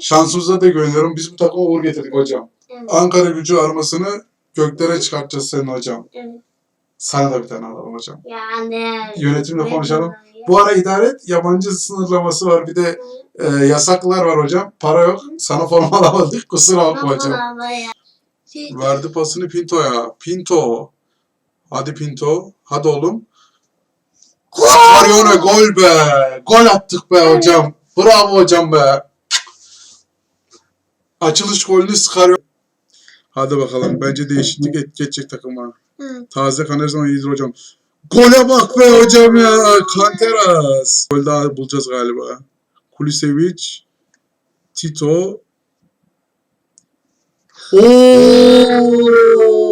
Şansımıza da güveniyorum. Biz bu takıma uğur getirdik hocam. Evet. Ankara gücü armasını göklere çıkartacağız senin hocam. Evet. Sana da bir tane alalım hocam. Yani. Yönetimle konuşalım. Bu ara idare et. Yabancı sınırlaması var. Bir de e, yasaklar var hocam. Para yok. Sana forma alamadık. Kusura bakma hocam. Şey, Verdi pasını Pinto'ya. Pinto. Hadi Pinto. Hadi oğlum. Scarione gol be. Gol attık be hocam. Bravo hocam be. Açılış golünü Scarione. Hadi bakalım. Bence değişiklik et, geçecek takıma. Hı. Taze kan her zaman iyidir hocam. Gole bak be hocam ya. Kanteras. Gol daha bulacağız galiba. Kulisevic. Tito. Oo!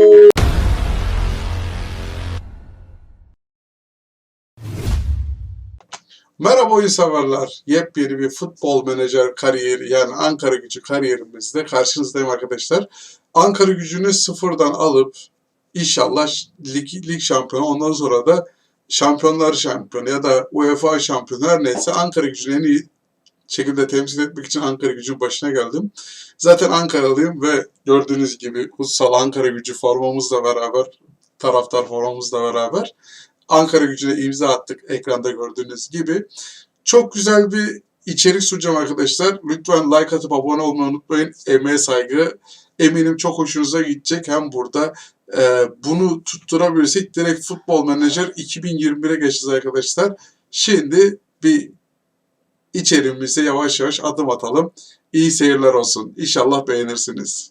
Merhaba oyun severler. Yepyeni bir futbol menajer kariyeri yani Ankara gücü kariyerimizde karşınızdayım arkadaşlar. Ankara gücünü sıfırdan alıp inşallah lig, lig şampiyonu ondan sonra da şampiyonlar şampiyonu ya da UEFA şampiyonu her neyse Ankara gücünü en iyi şekilde temsil etmek için Ankara gücü başına geldim. Zaten Ankaralıyım ve gördüğünüz gibi kutsal Ankara gücü formamızla beraber taraftar formamızla beraber Ankara gücüne imza attık ekranda gördüğünüz gibi. Çok güzel bir içerik sunacağım arkadaşlar. Lütfen like atıp abone olmayı unutmayın. Emeğe saygı. Eminim çok hoşunuza gidecek. Hem burada e, bunu tutturabilirsek direkt Futbol Manager 2021'e geçeceğiz arkadaşlar. Şimdi bir içeriğimize yavaş yavaş adım atalım. İyi seyirler olsun. İnşallah beğenirsiniz.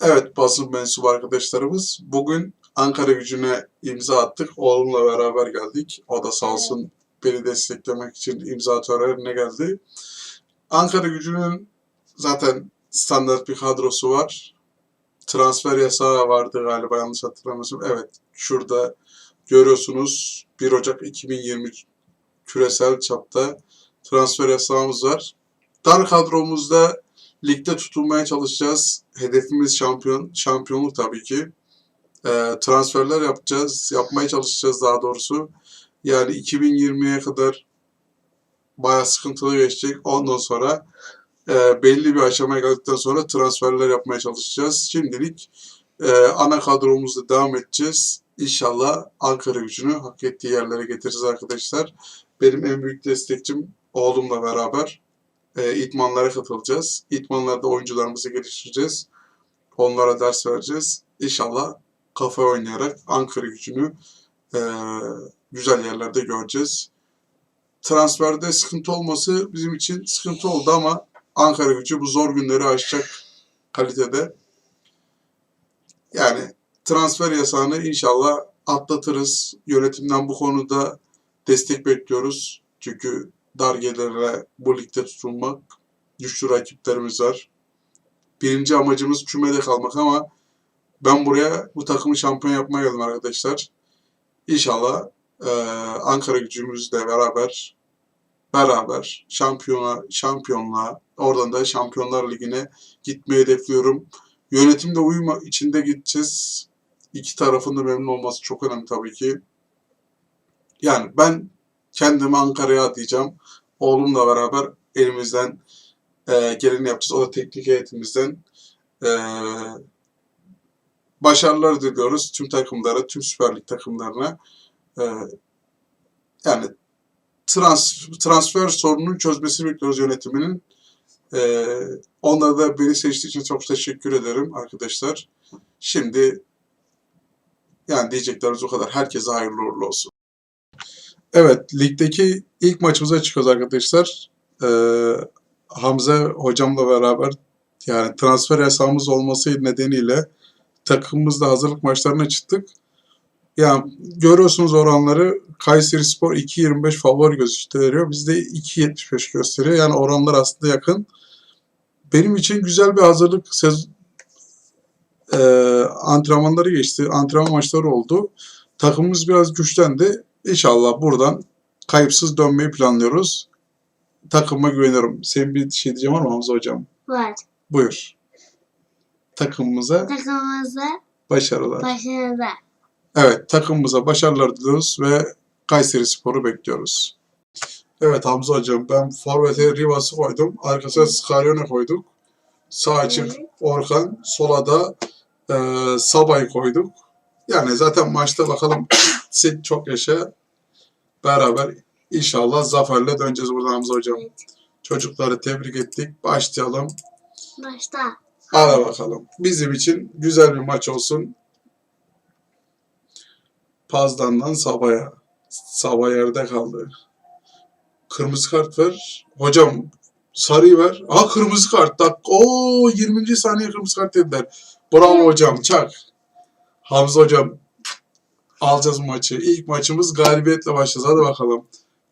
Evet basın mensubu arkadaşlarımız. Bugün Ankara gücüne imza attık. Oğlumla beraber geldik. O da sağ olsun beni desteklemek için imza törenine geldi. Ankara gücünün zaten standart bir kadrosu var. Transfer yasağı vardı galiba yanlış hatırlamıyorsam. Evet şurada görüyorsunuz 1 Ocak 2020 küresel çapta transfer yasağımız var. Dar kadromuzda ligde tutunmaya çalışacağız. Hedefimiz şampiyon, şampiyonluk tabii ki. Ee, transferler yapacağız, yapmaya çalışacağız daha doğrusu. Yani 2020'ye kadar bayağı sıkıntılı geçecek. Ondan sonra e, belli bir aşamaya geldikten sonra transferler yapmaya çalışacağız. Şimdilik e, ana kadromuzda devam edeceğiz. İnşallah Ankara gücünü hak ettiği yerlere getireceğiz arkadaşlar. Benim en büyük destekçim oğlumla beraber e, itmanlara katılacağız. İtmanlarda oyuncularımızı geliştireceğiz. Onlara ders vereceğiz. İnşallah kafa oynayarak Ankara gücünü e, güzel yerlerde göreceğiz. Transferde sıkıntı olması bizim için sıkıntı oldu ama Ankara gücü bu zor günleri aşacak kalitede. Yani transfer yasağını inşallah atlatırız. Yönetimden bu konuda destek bekliyoruz. Çünkü dar gelirle bu ligde tutunmak güçlü rakiplerimiz var. Birinci amacımız kümede kalmak ama ben buraya bu takımı şampiyon yapmaya geldim arkadaşlar. İnşallah eee, Ankara gücümüzle beraber beraber şampiyona şampiyonluğa oradan da Şampiyonlar Ligi'ne gitmeyi hedefliyorum. Yönetimde uyuma içinde gideceğiz. İki tarafın da memnun olması çok önemli tabii ki. Yani ben kendimi Ankara'ya atayacağım. Oğlumla beraber elimizden eee geleni yapacağız. O da teknik heyetimizden. Eee başarılar diliyoruz tüm takımlara, tüm Süper Lig takımlarına. Ee, yani trans, transfer sorununu çözmesini bekliyoruz yönetiminin. Ee, onlara da beni seçtiği için çok teşekkür ederim arkadaşlar. Şimdi yani diyeceklerimiz o kadar. Herkese hayırlı uğurlu olsun. Evet, ligdeki ilk maçımıza çıkıyoruz arkadaşlar. Ee, Hamza hocamla beraber yani transfer yasağımız olması nedeniyle takımımızla hazırlık maçlarına çıktık. Yani görüyorsunuz oranları Kayseri Spor 2.25 favori gösteriyor. Bizde 2.75 gösteriyor. Yani oranlar aslında yakın. Benim için güzel bir hazırlık sez e, antrenmanları geçti. Antrenman maçları oldu. Takımımız biraz güçlendi. İnşallah buradan kayıpsız dönmeyi planlıyoruz. Takıma güveniyorum. Senin bir şey diyeceğim var mı Hamza hocam? var. Buyur. Takımımıza Takımımıza başarılar. başarılar. Evet, takımımıza başarılar diliyoruz ve Kayseri Spor'u bekliyoruz. Evet Hamza hocam ben forvete Rivas'ı koydum. Arkasına Scarione koyduk. Sağ açık. Orkan. Sola da e, Sabay koyduk. Yani zaten maçta bakalım sen çok yaşa. Beraber inşallah zaferle döneceğiz buradan Hamza hocam. Evet. Çocukları tebrik ettik. Başlayalım. Başta. Hadi bakalım. Bizim için güzel bir maç olsun. Pazdan'dan Sabah'a. Sabah yerde kaldı. Kırmızı kart ver. Hocam sarıyı ver. Ha kırmızı kart. Dak Oo 20. saniye kırmızı kart dediler. Bravo hocam. Çak. Hamza hocam alacağız maçı. İlk maçımız galibiyetle başlayacağız. Hadi bakalım.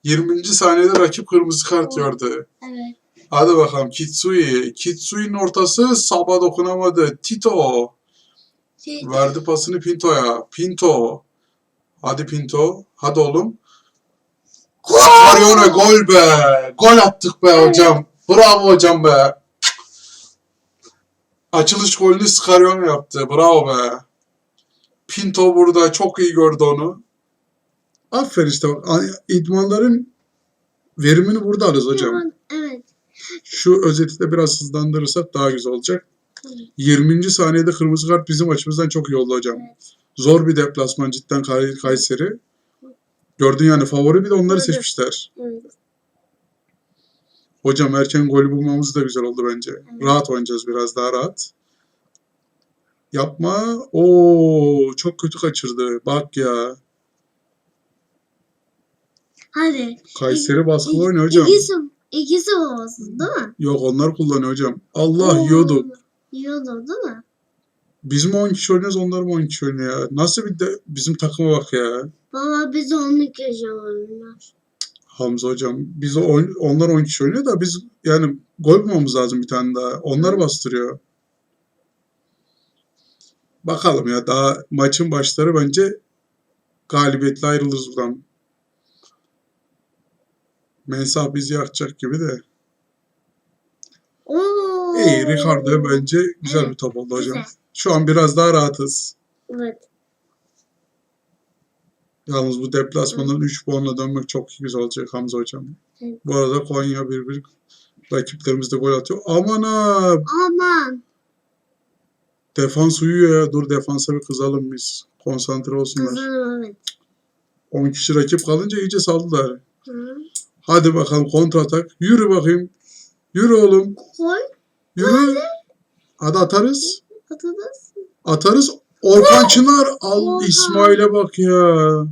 20. saniyede rakip kırmızı kart gördü. Evet. Hadi bakalım Kitsui. Kitsui'nin ortası Saba dokunamadı. Tito. Verdi pasını Pinto'ya. Pinto. Hadi Pinto. Hadi oğlum. Scarione gol be. Gol attık be hocam. Bravo hocam be. Açılış golünü Scarione yaptı. Bravo be. Pinto burada çok iyi gördü onu. Aferin işte. İdmanların verimini burada alırız hocam. Şu özeti de biraz hızlandırırsak daha güzel olacak. 20. saniyede kırmızı kart bizim açımızdan çok iyi oldu hocam. Zor bir deplasman cidden Kay- Kayseri. Gördün yani favori bir de onları seçmişler. Hocam erken golü bulmamız da güzel oldu bence. Rahat oynayacağız biraz daha rahat. Yapma. Oo çok kötü kaçırdı. Bak ya. Hadi. Kayseri baskılı oynuyor hocam. İkisi, ikisi olmasın değil mi? Yok onlar kullanıyor hocam. Allah Oo, yiyorduk. Yiyordu değil mi? Biz mi 10 kişi oynuyoruz onlar mı 10 kişi oynuyor ya? Nasıl bir de bizim takıma bak ya. Baba biz 12 yaşıyorlar. Hamza hocam. Biz o oyun- onlar 10 kişi oynuyor da biz yani gol bulmamız lazım bir tane daha. Onlar bastırıyor. Bakalım ya daha maçın başları bence galibiyetle ayrılırız buradan. Mensah bizi yakacak gibi de. Oo. İyi Ricardo bence güzel Evet, bir top oldu hocam. güzel. Şu an biraz daha rahatız. Evet. Yalnız bu deplasmandan 3 puanla dönmek çok güzel olacak Hamza hocam. Evet. Bu arada Konya bir bir rakiplerimiz de gol atıyor. Aman ha Aman. Defans uyuyor ya. Dur defansa bir kızalım biz. Konsantre olsunlar. Kızım evet. 10 kişi rakip kalınca iyice saldılar. Hı. Hadi bakalım kontratak. Yürü bakayım. Yürü oğlum. Koy. Yürü. Hadi atarız. Atadız. Atarız. Orkan Çınar. Al. İsmail'e bak ya.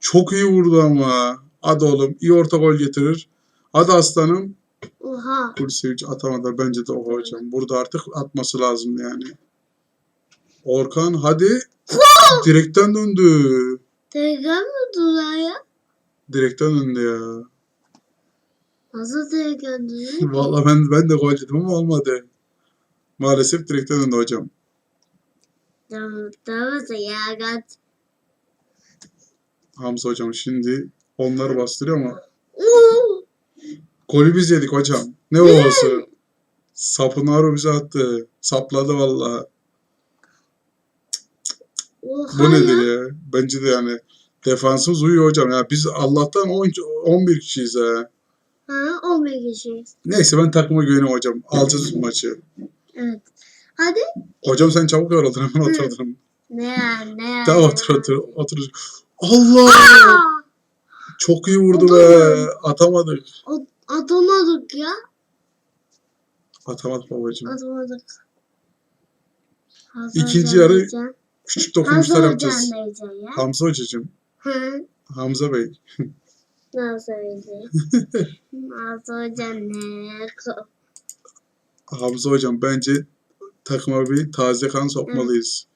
Çok iyi vurdu ama. Hadi oğlum. iyi orta gol getirir. Hadi aslanım. Oha. Pulisic atamadı. Bence de o hocam. Burada artık atması lazım yani. Orkan hadi. Direkten döndü. Telegram mı durar ya? Direkten döndü ya. Nasıl telegram duruyor? Vallahi ben ben de gol dedim ama olmadı. Maalesef direkten döndü hocam. Tamam. Tamam ya. Gat. Hamza hocam şimdi onları bastırıyor ama golü biz yedik hocam. Ne olası? Sapınaro bize attı. Sapladı vallahi. Oha Bu nedir ya. ya? Bence de yani defansımız uyuyor hocam. Ya biz Allah'tan 10, 11 kişiyiz ha. Ha 11 kişi. Neyse ben takıma güveniyorum hocam. Alacağız maçı. Evet. Hadi. Hocam sen çabuk yoruldun hemen oturdun. Ne ne ya. Tamam otur otur otur. Allah! Aa, Çok iyi vurdu be. Atamadık. at- atamadık ya. Atamadık babacığım. Atamadık. Hasan İkinci yarı. Küçük dokunuşlar yapacağız. Hamza hocacığım. Hamza Bey. Nasıl öyle? Can ne? Hamza hocam bence takıma bir taze kan sokmalıyız.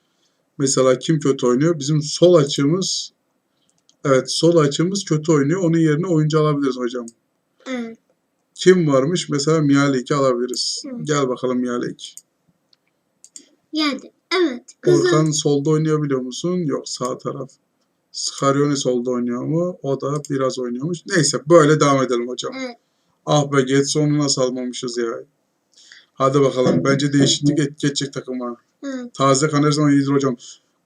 Mesela kim kötü oynuyor? Bizim sol açığımız Evet sol açığımız kötü oynuyor. Onun yerine oyuncu alabiliriz hocam. Evet. Kim varmış? Mesela Mihalik'i alabiliriz. Evet. Gel bakalım Mihalik. Geldi. Evet. Kızım. Orkan solda oynayabiliyor musun? Yok sağ taraf. Scarione solda oynuyor mu? O da biraz oynuyormuş. Neyse böyle devam edelim hocam. Evet. Ah be Getson'u nasıl almamışız ya. Hadi bakalım. Bence değişiklik et geçecek takıma. Evet. Taze kan her zaman iyidir hocam.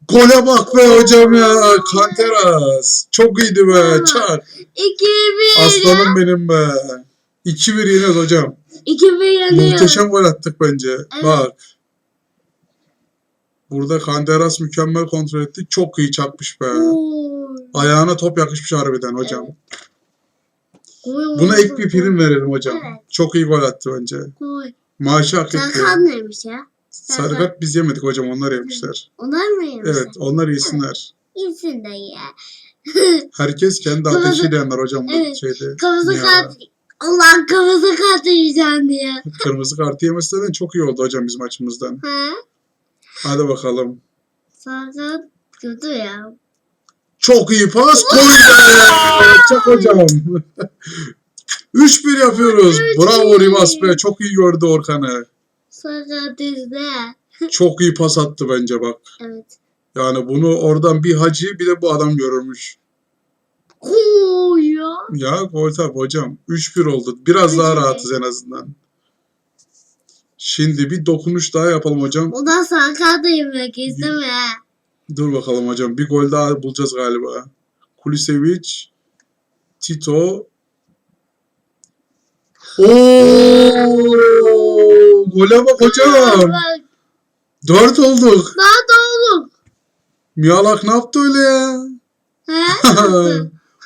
Gole bak be hocam ya. Kanteras. Çok iyiydi be. Çak. 2-1 Aslanım benim be. 2-1 yeniyoruz hocam. 2-1 yanıyor. Muhteşem gol attık bence. Evet. Bak. Burada Kanderas mükemmel kontrol etti. Çok iyi çakmış be. Oo. Ayağına top yakışmış harbiden hocam. Evet. Gol Buna ek bir prim verelim hocam. Evet. Çok iyi gol attı bence. Gol. Maaşı hak etti. Sarkan neymiş ya? Sarı kart biz yemedik hocam. Onlar yemişler. Onlar mı yemiş? Evet onlar yesinler. İyisin de ya. Herkes kendi Kırmızı- ateşiyle yanar hocam bu Evet. şeyde. Kırmızı dünyada. kart. Allah kırmızı kart yiyeceğim diye. Kırmızı kartı yemesi zaten çok iyi oldu hocam bizim açımızdan. Ha? Hadi bakalım. Sarkan kötü ya. Çok iyi pas. Gol be! Çak hocam. 3-1 yapıyoruz. Bravo. Rivas be. Çok iyi gördü Orkan'ı. Sarkan dizde. Çok iyi pas attı bence bak. Evet. Yani bunu oradan bir hacı bir de bu adam görürmüş. Oo ya. Ya gol tabi hocam. 3-1 oldu. Biraz daha rahatız en azından. Şimdi bir dokunuş daha yapalım hocam. Sarkan da yemek isteme. Dur bakalım hocam. Bir gol daha bulacağız galiba. Kulisevic, Tito. Oo! Gole bak hocam. Dört olduk. Da oğlum. Miyalak ne yaptı öyle ya? He?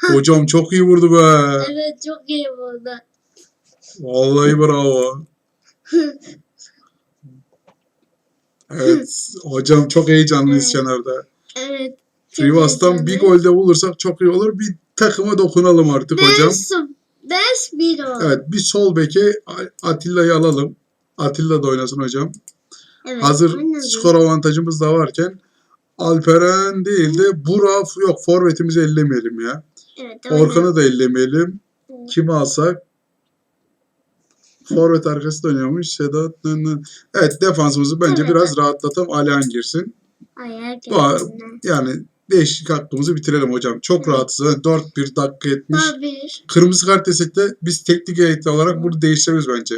hocam çok iyi vurdu be. evet çok iyi burada. Vallahi bravo. Evet. Hocam çok heyecanlıyız kenarda. Evet. Rivas'tan bir golde bulursak çok iyi olur. Bir takıma dokunalım artık hocam. Beş, beş bir oldu. Evet bir sol beke Atilla'yı alalım. Atilla da oynasın hocam. Evet, Hazır oynadı. skor avantajımız da varken Alperen değil de Burak yok forvetimizi ellemeyelim ya. Evet. Orkan'ı da ellemeyelim. Kimi alsak? Forvet arkası da oynuyormuş. Sedat. Evet defansımızı bence Evet. biraz rahatlatalım. Alihan girsin. Ayağa geldi. Yani değişik hakkımızı bitirelim hocam. Çok Evet. rahatsız. 4-1 dakika etmiş. Kırmızı kart desek de biz teknik heyeti olarak bunu değiştiririz bence.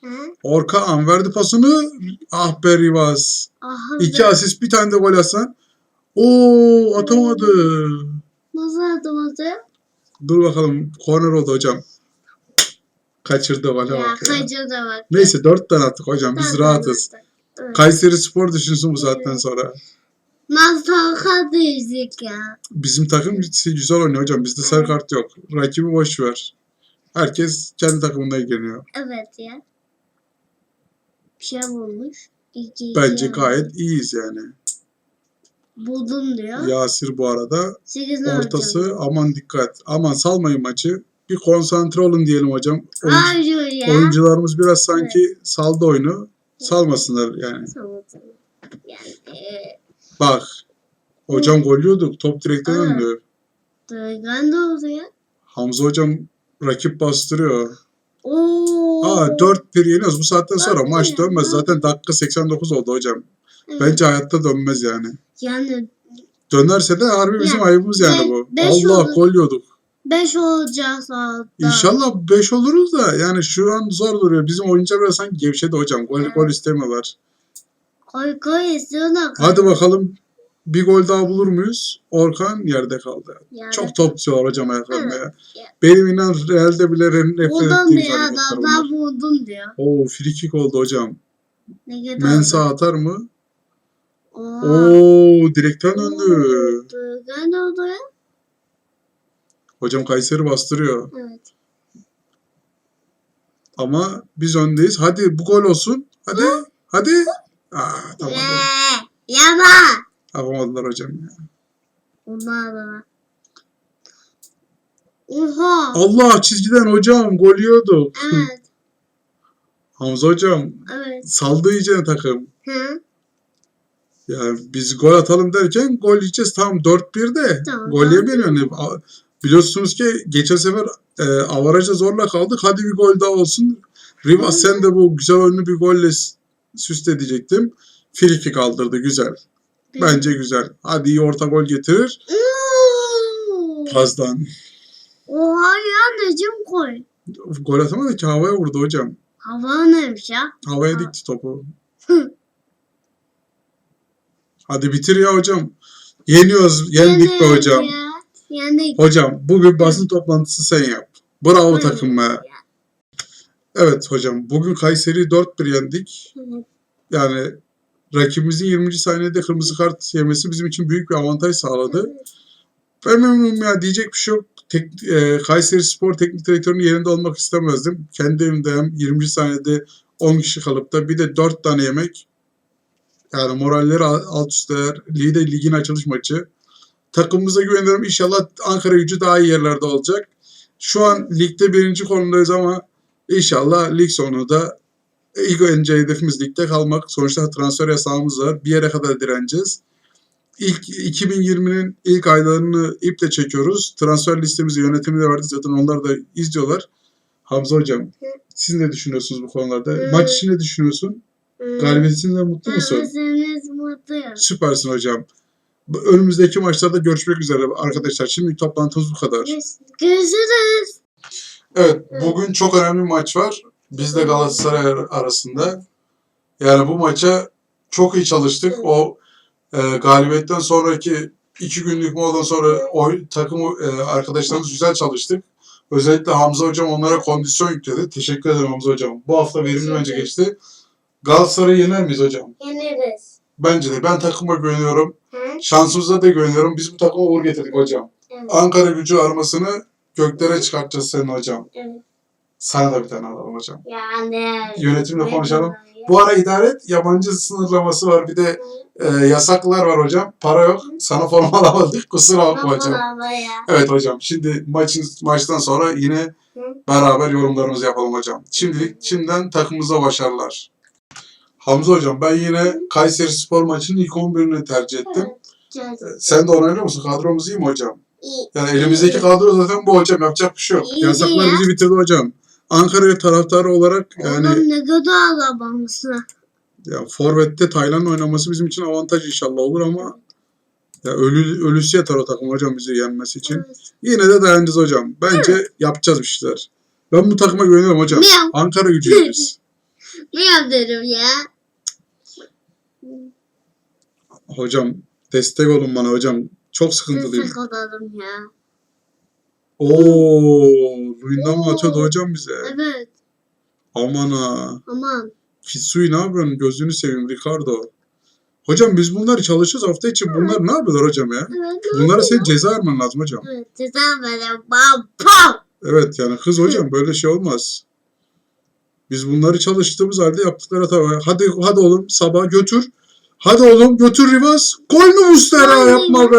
He? Orkan verdi pasını. Ah be Rivas. Aha, İki be. asist bir tane de gol atsan. Oo atamadı. Nasıl atamadı? Dur bakalım. Korner oldu hocam. Kaçırdı gole Ya bak ya. kaçırdı bak. Neyse dört tane attık hocam. Biz rahatız. Evet. Kayseri Spor düşünsün bu Evet. sonra. Nasıl kaldık ya? Bizim takım güzel oynuyor hocam. Bizde sarı kart yok. Rakibi boş ver. Herkes kendi takımına ilgileniyor. Evet ya. Bir şey bulmuş. İki, iki Bence yapmış. gayet iyiyiz yani. Buldum diyor. Yasir bu arada ortası aman dikkat. Aman salmayın maçı. Bir konsantre olun diyelim hocam. Oyuncu- Hayır ya. oyuncularımız biraz sanki saldı oyunu. Salmasınlar yani. Yani e, Bak. Hocam gol yiyorduk. Top direkten Evet. döndü. Duygan da oldu ya. Hamza hocam rakip bastırıyor. Oo. Aa 4-1 yeniyoruz. Bu saatten sonra bir maç ya, dönmez. Zaten dakika 89 oldu hocam. Evet. Bence hayatta dönmez yani. Yani Dönerse de harbi bizim Ya, ayıbımız yani bu. Allah olur. gol yiyorduk. 5 olacak hatta. İnşallah 5 oluruz da yani şu an zor duruyor. Bizim oyuncular biraz sanki gevşedi hocam. Gol, Evet. gol istemiyorlar. Koy koy istiyorlar. Hadi bakalım bir gol daha bulur muyuz? Orkan yerde kaldı. Yani, Çok topçu var hocam ayaklarında ya. Ya. Benim inan Real'de bile nefret Buldum ettiğim bunlar. Ben buldum diyor. Oo free kick oldu hocam. Ne Mensa atar mı? Oo. Oo direkten döndü. Da oldu ya. Hocam Kayseri bastırıyor. Evet. Ama biz öndeyiz. Hadi bu gol olsun. Hadi. Hadi. Aa, tamam. Ve yama. Yapamadılar hocam ya. Onlar da. Oha. Allah çizgiden hocam gol yiyorduk. Evet. Hamza hocam Evet. saldı iyice takım. Hı. Yani biz gol atalım derken gol yiyeceğiz. Tamam 4-1 de Tamam, gol yemeyelim. Yani, a- biliyorsunuz ki geçen sefer e, avaraja zorla kaldık. Hadi bir gol daha olsun. Rivas sen de bu güzel oyunu bir golle süsledecektim. Friki kaldırdı güzel. Bence güzel. Hadi iyi orta gol getirir. Pazdan. Oha ya necim koy. Gol atamadı ki havaya vurdu hocam. Hava neymiş ya? Havaya Ha. dikti topu. Hadi bitir ya hocam. Yeniyoruz. Yendik be hocam. Ya. Yendik. Hocam bugün basın toplantısı sen yap. Bravo takım be. Evet hocam bugün Kayseri'yi 4-1 yendik. Evet. Yani rakibimizin 20. saniyede kırmızı kart yemesi bizim için büyük bir avantaj sağladı. Ben memnunum ya diyecek bir şey yok. Tek, e, Kayseri Spor Teknik Direktörü'nün yerinde olmak istemezdim. Kendi evimde hem 20. saniyede 10 kişi kalıp da bir de 4 tane yemek. Yani moralleri al- alt üstler. Lide ligin açılış maçı. Takımımıza güveniyorum. İnşallah Ankara gücü daha iyi yerlerde olacak. Şu an ligde birinci konumdayız ama inşallah lig sonunda ilk önce hedefimiz ligde kalmak. Sonuçta transfer yasağımız var. Bir yere kadar direneceğiz. İlk 2020'nin ilk aylarını iple çekiyoruz. Transfer listemizi yönetimi de verdi zaten onlar da izliyorlar. Hamza hocam siz ne düşünüyorsunuz bu konularda? Hı. Maç için ne düşünüyorsun? Hmm. Galibiyetinden mutlu musun? Galibiyetiniz mutluyum. Süpersin hocam. Önümüzdeki maçlarda görüşmek üzere arkadaşlar. Şimdi toplantımız bu kadar. Görüşürüz. Evet, bugün çok önemli bir maç var. Biz de Galatasaray ar- arasında. Yani bu maça çok iyi çalıştık. O e, galibiyetten sonraki iki günlük moladan sonra oy, takımı e, arkadaşlarımız güzel çalıştık. Özellikle Hamza hocam onlara kondisyon yükledi. Teşekkür ederim Hamza hocam. Bu hafta verimli bence geçti. Galatasaray'ı yener miyiz hocam? Yeniriz. Bence de. Ben takıma güveniyorum. Hı? Şansımıza da güveniyorum. Biz bu takıma uğur getirdik hocam. Evet. Ankara gücü armasını göklere çıkartacağız senin hocam. Evet. Sana da bir tane alalım hocam. Yani. Yönetimle konuşalım. Bu ara idare et. Yabancı sınırlaması var. Bir de e, yasaklar var hocam. Para yok. Sana forma alamadık. Kusura bakma hocam. ya. Evet hocam. Şimdi maçın maçtan sonra yine beraber yorumlarımızı yapalım hocam. Şimdilik şimdiden takımımıza başarılar. Hamza hocam ben yine Kayseri Spor maçının ilk 11'ini tercih ettim. Evet. E, Sen de onaylıyor musun? Kadromuz iyi mi hocam? İyi. Yani elimizdeki kadro zaten bu hocam. Yapacak bir şey yok. İyi Yasaklar ya. bizi bitirdi hocam. Ankara taraftarı olarak yani Oğlum ne kadar arabamızı. Ya Forvet'te Taylan oynaması bizim için avantaj inşallah olur ama ya ölü, ölüsü yeter o takım hocam bizi yenmesi için. Evet. Yine de dayanacağız hocam. Bence yapacağız bir şeyler. Ben bu takıma güveniyorum hocam. Miyav. Ankara gücüyüz biz. Ne yapıyorum ya? hocam destek olun bana hocam. Çok sıkıntılıyım. Kadarım ya? Oo, Luyendam mı atıyordu hocam bize? Evet. Aman ha. Aman. Kitsui ne yapıyorsun? Gözünü seveyim Ricardo. Hocam biz bunları çalışıyoruz hafta için. Bunlar ne yapıyorlar hocam ya? Evet. Bunlara sen ceza vermen lazım hocam. Evet. Ceza verin. Bam pam. Evet yani kız hocam böyle şey olmaz. Biz bunları çalıştığımız halde yaptıkları hata. Hadi hadi oğlum sabah götür. Hadi oğlum götür Rivas. Gol mü Mustera yapma be.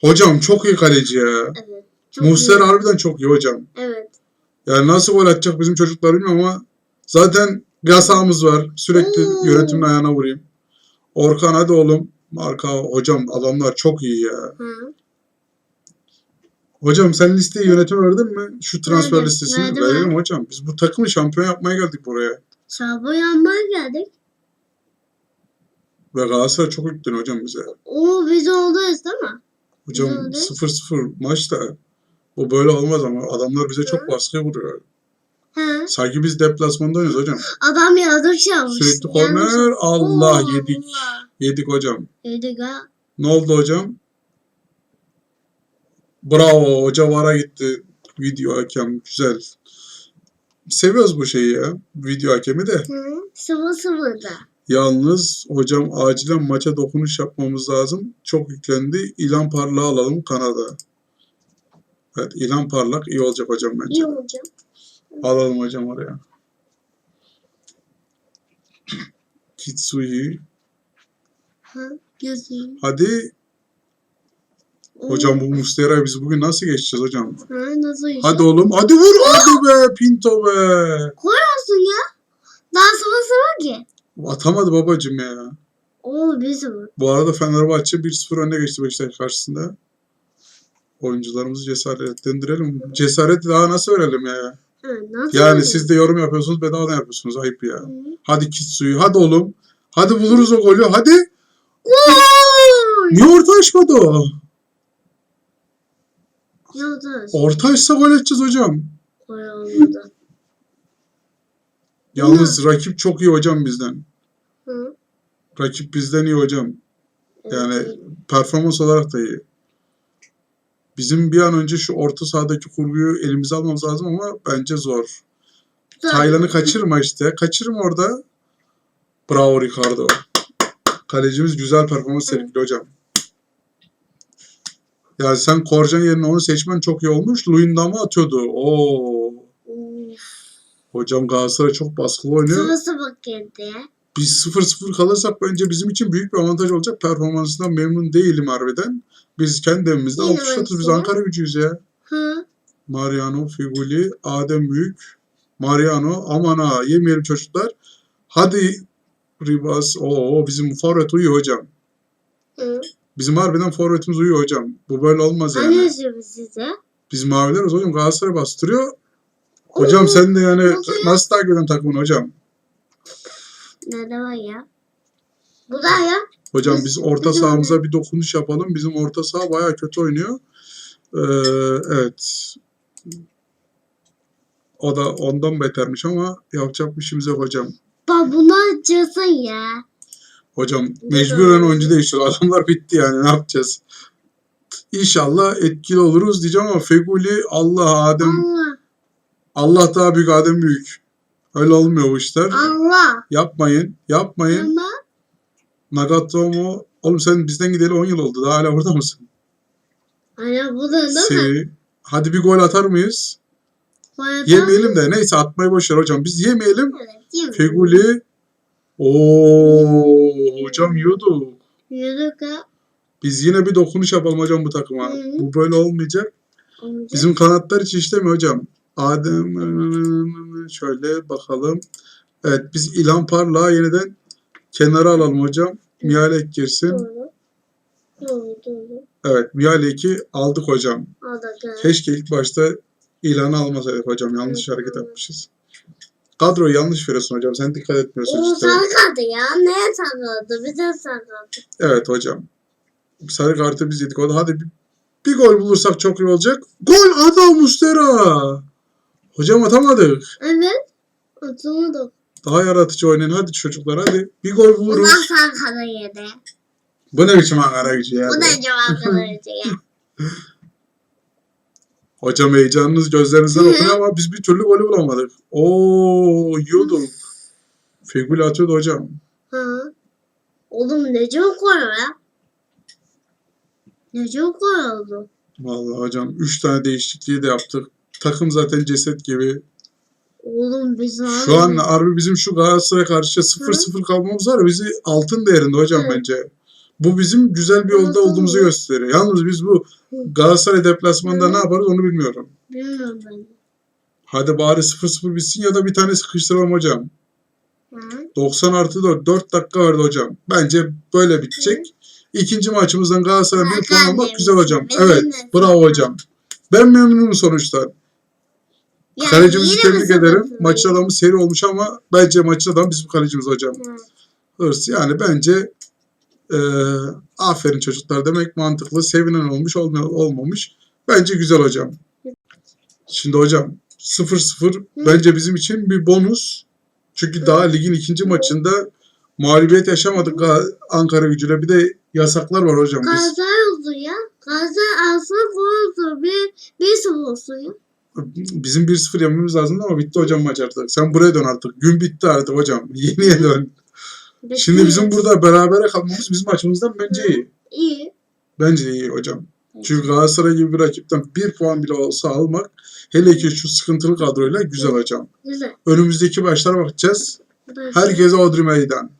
Hocam çok iyi kaleci ya. Evet. Çok iyi. harbiden çok iyi hocam. Evet. Yani nasıl gol atacak bizim çocuklar bilmiyorum ama zaten yasağımız var. Sürekli Oo. yönetimin ayağına vurayım. Orkan hadi oğlum. Marka hocam adamlar çok iyi ya. Hı. Hocam sen listeyi yönetime verdin mi? Şu transfer Verdim, listesini verelim ben. hocam. Biz bu takımı şampiyon yapmaya geldik buraya. Sabah yanmaya geldik. Ve Galatasaray çok yükleniyor hocam bize. Oo biz oradayız değil mi? Hocam Güzeldi. 0-0 maçta bu böyle olmaz ama adamlar bize çok baskı vuruyor. He. Sanki biz deplasmanda oynuyoruz hocam. Adam yanlış yapmış. Sürekli korner Allah Oo, yedik. Allah. Yedik hocam. Yedik ha. Ne oldu hocam? Bravo hoca vara gitti. Video hakem güzel. Seviyoruz bu şeyi ya. Video hakemi de. Hı. Sıvı sıvıda. Yalnız hocam acilen maça dokunuş yapmamız lazım. Çok yüklendi. İlan Parlak'ı alalım Kanada. Evet İlan Parlak iyi olacak hocam bence. İyi olacak. Alalım hocam oraya. Kitsui. Hı. Gözüm. Hadi hocam bu Muslera biz bugün nasıl geçeceğiz hocam? Ha, nasıl iş? Hadi oğlum hadi vur hadi be Pinto be. olsun ya. Daha sıvı sıvı ki. Atamadı babacım ya. Oo sıvı. Bu arada Fenerbahçe 1-0 önde geçti Beşiktaş karşısında. Oyuncularımızı cesaretlendirelim. Cesareti daha nasıl verelim ya? Ha, nasıl Yani oldu? siz de yorum yapıyorsunuz bedavadan yapıyorsunuz ayıp ya. Hı. Hadi Kitsu'yu hadi oğlum. Hadi buluruz o golü hadi. Gol! Niye orta açmadı o? Yıldız. Orta açsa gol edeceğiz hocam. Gol olmadı. Yalnız rakip çok iyi hocam bizden. Hı. Rakip bizden iyi hocam. Yani performans olarak da iyi. Bizim bir an önce şu orta sahadaki kurguyu elimize almamız lazım ama bence zor. Taylan'ı kaçırma işte. Kaçırma orada. Bravo Ricardo. Kalecimiz güzel performans sergiliyor hocam. Yani sen Korcan yerine onu seçmen çok iyi olmuş. Luyendam'ı atıyordu. Oo. Hocam Galatasaray çok baskılı oynuyor. Sırası bak geldi. Biz 0-0 kalırsak bence bizim için büyük bir avantaj olacak. Performansından memnun değilim harbiden. Biz kendi evimizde Yine alkışlatırız. Biz. Ankara gücüyüz ya. Hı. Mariano, Figuli, Adem Büyük, Mariano. Aman ha yemeyelim çocuklar. Hadi Ribas. Oo bizim forvet uyuyor hocam. Hı. Bizim harbiden forvetimiz uyuyor hocam. Bu böyle olmaz yani. Yazıyor size? Biz mavileriz hocam. Galatasaray bastırıyor. Hocam Oo, sen de yani nasıl takip ediyorsun takımını hocam? Nerede var ya? Bu da ya. Hocam Biz- biz orta sahamıza bir dokunuş yapalım. Bizim orta saha bayağı kötü oynuyor. Ee, evet. O da ondan betermiş ama yapacak bir şeyimiz yok hocam. Bak bunu açıyorsun ya. Hocam mecburen oyuncu değiştiriyor. Adamlar bitti yani ne yapacağız? İnşallah etkili oluruz diyeceğim ama Feguli Allah Adem Allah. Allah daha büyük Adem büyük. Öyle olmuyor bu işler. Allah. Yapmayın. Yapmayın. Ama Nagatomo oğlum sen bizden gideli 10 yıl oldu. Daha hala burada mısın? hani bu da değil mi? Seri. Hadi bir gol atar mıyız? Arada- Yemeyelim de neyse atmayı boş ver hocam. Biz yemeyelim. Evet. Feguli. Oo hocam yiyordu. Yürük ha. Biz yine bir dokunuş yapalım hocam bu takıma. Hı. Bu böyle olmayacak. Olacak. Bizim kanatlar hiç işlemiyor hocam. Adem şöyle bakalım. Evet biz İlhan Parlak'ı yeniden kenara alalım hocam. Mihalek girsin. Doğru. Doğru doğru. Evet Mihalek'i aldık hocam. Da gel. Keşke ilk başta İlhan'ı almasaydık hocam. Yanlış hareket yapmışız. Kadroyu yanlış veriyorsun hocam. Sen dikkat etmiyorsun O işte. sarkadı ya. Neye sarkadı? Bize sarkadı. Evet hocam. Sarı kartı biz yedik. O da hadi bir, bir gol bulursak çok iyi olacak. Gol adam Mustera. Hocam atamadık. Evet. Atamadı. Daha yaratıcı oynayın. Hadi çocuklar hadi. Bir gol Bu buluruz. da sarkadı yedi. Bu ne biçim Ankara gücü ya? Bu da cevapları ya. Hocam heyecanınız gözlerinizden okunuyor ama biz bir türlü golü bulamadık. Oo yiyorduk. Fegül atıyordu hocam. Hı. Oğlum ne çok var ya? Ne çok var oldu? Vallahi hocam 3 tane değişikliği de yaptık. Takım zaten ceset gibi. Oğlum biz Şu an harbi bizim şu Galatasaray karşı 0-0 kalmamız var ya bizi altın değerinde hocam Evet. bence. Bu bizim güzel bir yolda olduğumuzu gösteriyor. Yalnız biz bu Galatasaray deplasmanında Hı. ne yaparız onu bilmiyorum. Bilmiyorum ben. Hadi bari 0-0 bitsin ya da bir tane sıkıştıralım hocam. Hı. 90 artı 4. 4 dakika verdi hocam. Bence böyle bitecek. İkinci maçımızdan Galatasaray'ın bir puan almak güzel hocam. Evet. Bravo hocam. Ben memnunum sonuçtan. Yani Kalecimizi tebrik ederim. Maçın adamı seri olmuş ama bence maçın adamı bizim kalecimiz hocam. Hı. Hırs. Yani bence eee, aferin çocuklar demek mantıklı. Sevinen olmuş olma- olmamış. Bence güzel hocam. Şimdi hocam 0-0 bence bizim için bir bonus. Çünkü daha ligin ikinci maçında mağlubiyet yaşamadık Ankara gücüne. Bir de yasaklar var hocam. Biz, Galatasaray olsun ya. Aslında gol olsun. Bir, bir olsun ya. Bizim 1-0 yenmemiz lazımdı ama bitti hocam maç artık. Sen buraya dön artık. Gün bitti artık hocam. Yeniye dön. Şimdi bizim burada berabere kalmamız bizim açımızdan bence iyi. İyi. Bence iyi hocam. Çünkü Galatasaray gibi bir rakipten bir puan bile olsa almak hele ki şu sıkıntılı kadroyla güzel hocam. Güzel. Önümüzdeki maçlara bakacağız. Herkese Odri Meydan.